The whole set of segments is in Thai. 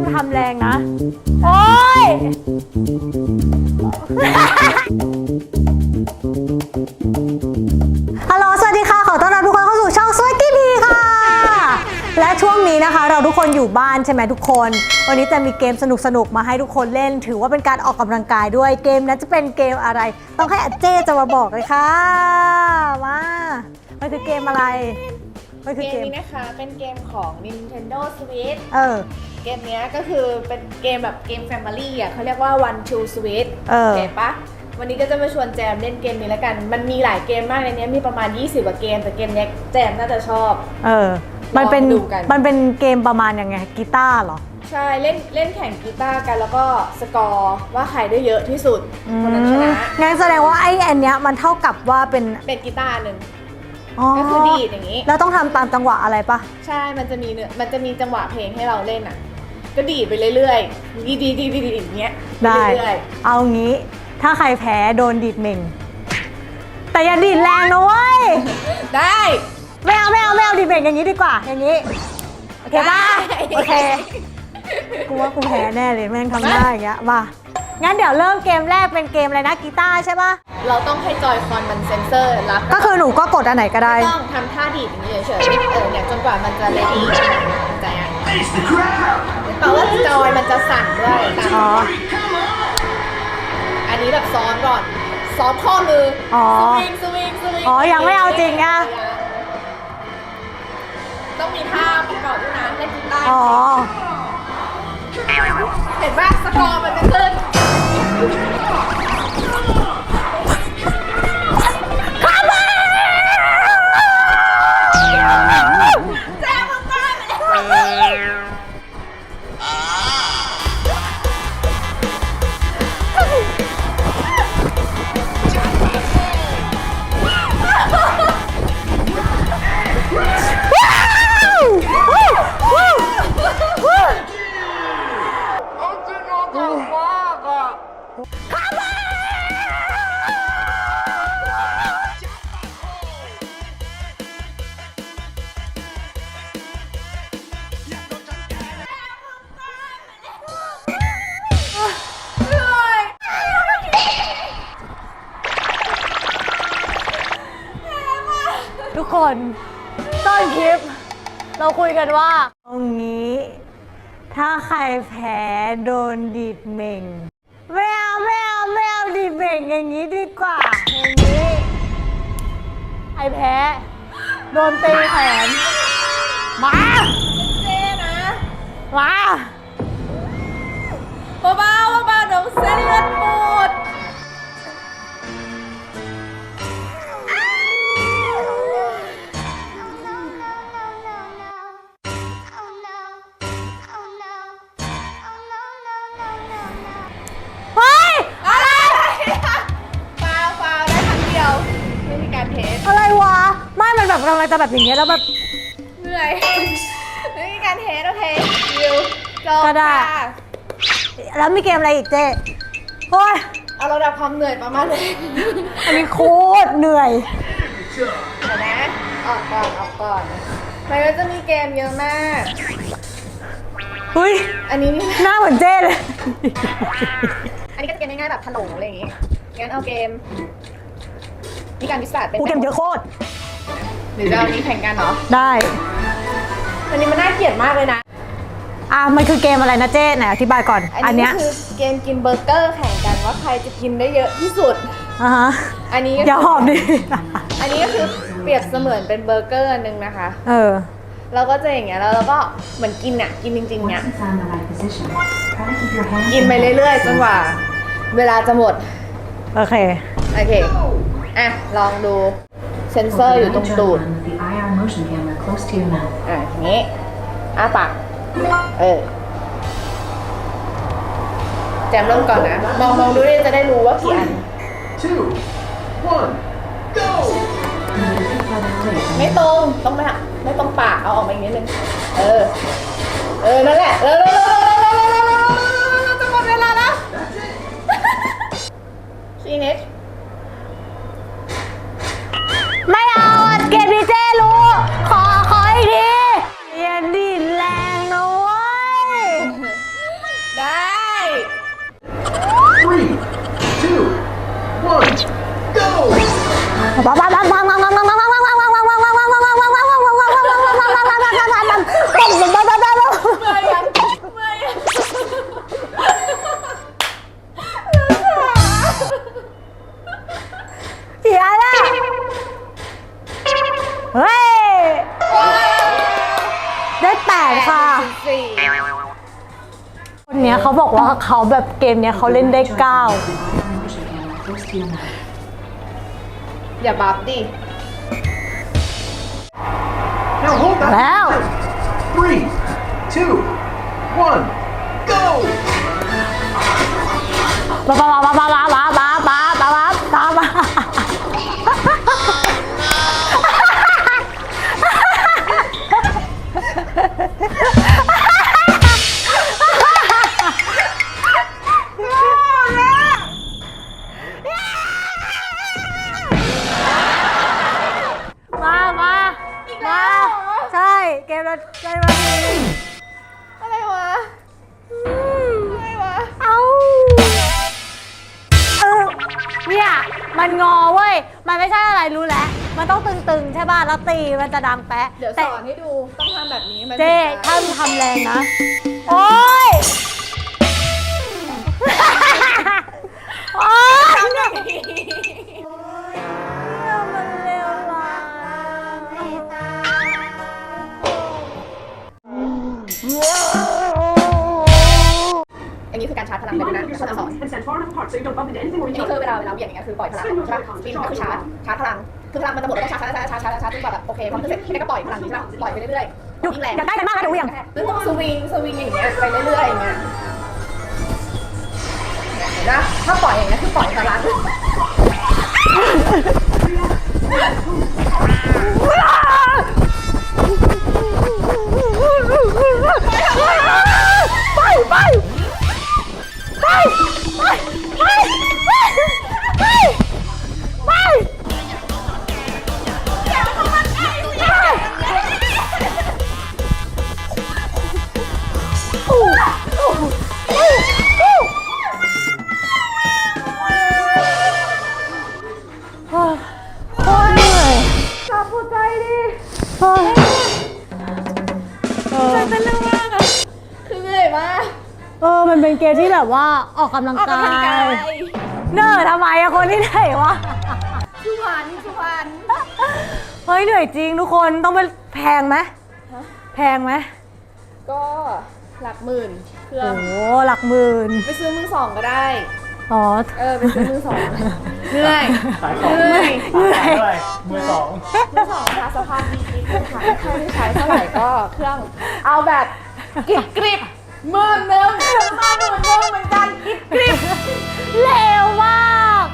ามทำแรงนะ โอ๊ยฮัลโหล สวัสดีค่ะ ขอต้อนรับทุกคนเข้าสู่ช่องสวัสดีพีค่ะ และช่วงนี้นะคะ เราทุกคนอยู่บ้านใช่ไหมทุกคน วันนี้จะมีเกมสนุกๆ มาให้ทุกคนเล่น ถือว่าเป็นการออกกำลังกายด้วย เกมนั้นจะเป็นเกมอะไร ต้องให้อาเจ้จะมาบอกเลยค่ะ มา มันคือเกมอะไร มันคือเกเกมมนี้นะคะเป็นเกมของ Nintendo Switch เออ เกมเนี้ยก็คือเป็นเกมแบบเกม Family อะเขาเรียกว่า One Two Switch เออโอเคปะวันนี้ก็จะมาชวนแจมเล่นเกมนี้แล้วกัน มันมีหลายเกมมากในเนี้ยมีประมาณ 20กว่าเกม แต่เกมเนี้ยแจมน่าจะชอบ เออ มันเป็นลองดูกัน มันเป็นเกมประมาณยังไงกีตาร์เหรอ ใช่เล่นเล่นแข่งกีตาร์กันแล้วก็สกอร์ว่าใครได้เยอะที่สุดคนนั้นชนะงั้นแสดงว่าไอ้อันเนี้ยมันเท่ากับว่าเป็นเป็นกีตาร์หนึ่ง อ๋อก็คือดีดอย่างนี้ แล้วต้องทำตามจังหวะอะไรปะใช่ มันจะมีเนื้อมันจะมีจังหวะเพลงให้เราเล่นอะ ก็ดีดไปเรื่อยๆ ดีดีดีดีดีอย่างเงี้ยปได้เรื่อยเอางี้ถ้าใครแพ้โดนดีดเหม่ง แต่อย่าดีดแรงนะเว้ยๆได้ ไม่เอาไม่เอาไม่เอาดีดเหม่งอย่างนี้ดีกว่าอย่างนี้โอเคปะได้ โอเคกูว่ากูแพ้แน่เลยแม่งทำได้อย่างเงี้ยมา งั้นเดี๋ยวเริ่มเกมแรกเป็นเกมอะไรนะกีตาร์ใช่ปะเราต้องให้จอยคอนมันเซนเซอร์รับก็คือหนูก็กดอันไหนก็ได้ไม่ต้องทำท่าดีดอย่างนี้เฉยๆเออเนี่ยจนกว่ามันจะเลดี้ใจอะ Face the crowd! แปลว่าจอยมันจะสั่นด้วยตามอ๋อ อันนี้แบบซ้อมก่อนซ้อมข้อมือออสวิงสวิงสวิงอ๋อยังไม่เอาจริงอะ ต้องมีท่าประกอบด้วยนะเล่นกีตาร์อ๋อ เห็นป่ะสกอร์มันจะขึ้น Thank you. คนต้นคลิป เราคุยกันว่าตรงนี้ ถ้าใครแพ้โดนดีดเหม่งไม่เอาไม่เอาไม่เอาดีดเหม่งอย่างนี้ดีกว่าอย่างนี้ใครแพ้โดนตีแขนมาเจ๊นะมาเบาๆเบาๆเดี๋ยวเส้นเลือดปูด แบบกำลังจะแบบอย่างเงี้ยแล้วแบบ เหนื่อยไม่มีการเทสโอเคยิวจบก็ได้ค่ะแล้วมีเกมอะไรอีกเจ๊โอ้ยเอาระดับความเหนื่อยประมาณนี้อันนี้โคตรเหนื่อย เดี๋ยวนะออกก่อนออกก่อนมันก็จะมีเกมเยอะมาก เฮ้ย อันนี้นี่หน้าเหมือนเจ้เลย อันนี้ก็จะเกมง่ายๆแบบถล่มอะไรอย่างงี้งั้นเอาเกม มีการวิสาดเป็น กูเกมเยอะโคตรห รือจะเอานี้แข่งกันเหรอได้ อันนี้มันน่าเกลียดมากเลยนะ อะมันคือเกมอะไรนะเจ๊ไหนอธิบายก่อน อันเนี้ยคือเกมกินเบอร์เกอร์แข่งกันว่าใครจะกินได้เยอะที่สุด อะฮะอันนี้อย่าหอบดิ อันนี้ก็คือเปรียบเสมือนเป็นเบอร์เกอร์อันหนึงนะคะ เออ เราก็จะอย่างเงี้ยแล้วเราก็เหมือนกินอะกินจริงๆเนี่ย Once you find the right position, try to keep your hands กินไปเรื่อยๆจนกว่า เวลาจะหมด โอเค โอเค อะ ลองดู เซนเซอร์อยู่ตรงตูด with the IR motion camera close to your mouth. อะอย่างงี้อ้าปากเออแจมเริ่มก่อนนะ มองมองดูดิจะได้รู้ว่ากี่อัน Two, one, go! Further away from ไม่ตรง ต้องไม่ไม่ตรงปาก เอาออกมาอีกนิดนึง เออ เออ นั่นแหละเร็ว เฮ้ย ได้แปดค่ะ สี่คนเนี้ยเขาบอกว่าเขาแบบเกมเนี้ยเขาเล่นได้เก้า อย่าบับดิแล้ hold three two, one, go. ปะปะปะปะปะ มามามาใช่เกมเราใจมาทีอะไรวะ อะไรวะ เอาเออเนี่ย มันงอเว้ย มันไม่ใช่อะไรรู้แล้ว มันต้องตึงๆ ใช่ป่ะ แล้วตีมันจะดังแปะเดี๋ยวสแต่อนให้ดูต้องทำแบบนี้มันเจ๊ถึงจะถ้ามึงทำแรงนะ โอ๊ย โอ๊ยเนี่ยมันเร็วร้ายอันนี้คือการชาร์จพลังแบบนั้นเขาจะสอน and stand far enough apart so you don't bump into anything อั or น each นี้คือ other. เวลาเราเหวี่ยงอย่างเงี้ยคือปล่อยพลังใช่ปะสปินก็คือชาร์จชาร์จพลัง คือพลังมันจะหมดแล้วก็ชาร์จชาร์จชาร์จชาร์จชาร์จจนกว่าแบบโอเคพอมันเสร็จพี่ก็ปล่อยพลังนี้ใช่ปะปล่อยไปเรื่อยๆยิ่งแรงอยากได้กันมากนะเดี๋ยวเหวี่างแล้วต้องสวิงสวิงอย่างเงี้ยไปเรื่อยๆอย่างเงี้ยเห็นะถ้าปล่อยอย่างเงี้ยคือปล่อยพลังไเป็นเกมที่แบบว่าออกกำลังออกกากำลังกายยเนอทำไมอะคนที่ไหนวะสุพรรณสุพรรณเฮ้ยเหนื่อยจริงทุกคนต้องไปแพงไหมแพงไหมก็หลักหมื่นเครื่อโอ้งโหหลักหมื่นไปซื้อมือสองก็ได้ อ๋อเออไปซื้อมือสองเหนื่อยขายของเหนื่อยเหนื่อย ด้วยมือสองมือสองราคาสภาพดีนิดนึงค่ะไม่ค่อยได้ใช้เท่าไหร่ก็เครื่องเอาแบบกริบกริบ หมื่นหนึ่งมาหมื่นหนึ่งเหมือนกันกริบกริบเลวมาก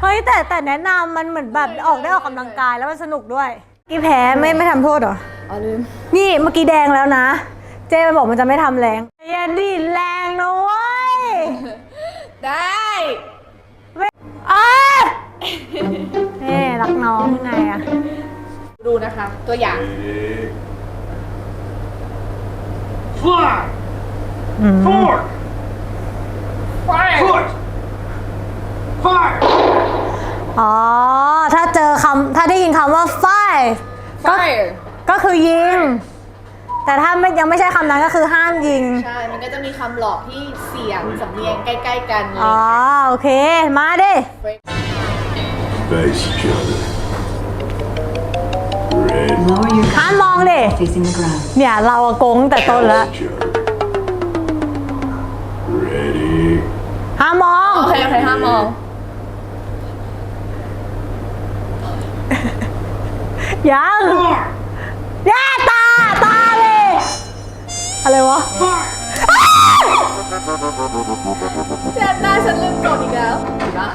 เฮ้ยแต่แต่แนะนำมันเหมือนแบบออกได้ออกกำลังกายแล้วมันสนุกด้วยกี่แพ้ไม่ไม่ทำโทษเหรออ๋อลืมนี่เมื่อกี้แดงแล้วนะ เจมันบอกมันจะไม่ทำแรงอย่าดีดแรงนะเว้ยได้เอ้ยนี่รักน้องยังไงอะดูนะคะ ตัวอย่าง Fly! อืม Forward! Foot! Fire! อ๋อ ถ้าเจอคำถ้าได้ยินคำว่า five ก็ fire ก็คือยิง แต่ถ้าไม่ยังไม่ใช่คำนั้นก็คือห้ามยิง ใช่ มันก็จะมีคำหลอกที่เสียงสำเนียงใกล้ ๆ กันเลย อ๋อ โอเค มาดิ Face each other. Red. Lower your ห้ามมองดิ facing the ground. เนี่ย เราอะโกงแต่ต้นแล้ว Each other. Ready. ห้ามมองโอเคโอเคห้ามมองยังย่าตา ตาเลย อะไรวะเจ็บหน้าฉันลืมกดอีกแล้วเห็นปะ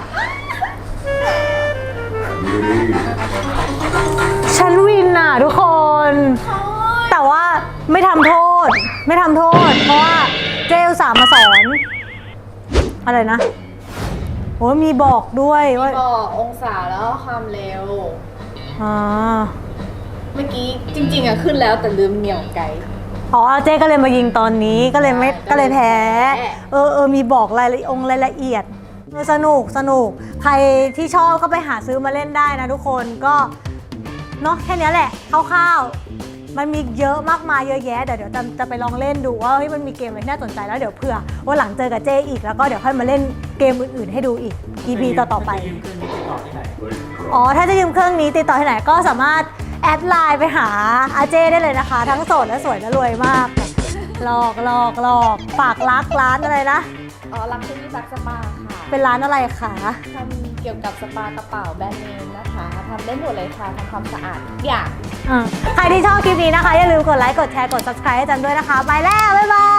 Ready. ฉันวินน่ะทุกคน แต่ว่าไม่ทำโทษ ไม่ทำโทษ เพราะว่าเจลสามมาสอน อะไรนะโอ้ยมีบอกด้วยว่าบอกองศาแล้วความเร็ว อ๋อเมื่อกี้จริง ๆอะขึ้นแล้วแต่ลืมเหนี่ยวไกล อ๋อเจ๊ก็เลยมายิงตอนนี้ก็เลยไม่ใช่ก็เลยแพ้แพ้ เออเออมีบอกรายละองค์รายละเอียดเออสนุกสนุก ใครที่ชอบก็ไปหาซื้อมาเล่นได้นะทุกคนก็เนาะแค่เนี้ยแหละคร่าวๆ มันมีเยอะมากมายเยอะแยะเดี๋ยวเดี๋ยวจะจะไปลองเล่นดูว่าเฮ้ยมันมีเกมอะไรที่น่าสนใจแล้วเดี๋ยวเผื่อว่าหลังเจอกับเจอีกแล้วก็เดี๋ยวค่อยมาเล่นเกมอื่นๆให้ดูอีก EP ต่อๆไปอ๋อ ถ้าจะยืมเครื่องนี้ติดต่อที่ไหนก็สามารถแอดไลน์ไปหาอาเจได้เลยนะคะ ทั้งโสดและสวยและรวยมากหลอกหลอกหลอกฝากรักร้านอะไรนะ อ๋อรักที่นี่รักสปาค่ะเป็นร้านอะไรคะทำเกี่ยวกับสปากระเป๋าแบรนด์เนมนะคะทำได้หมดเลยค่ะทำความสะอาดทุกอย่าง อะใครที่ชอบคลิปนี้นะคะ อย่าลืมกดไลค์ กดแชร์ กด subscribe ให้จันด้วยนะคะ ไปแล้ว บ๊ายบาย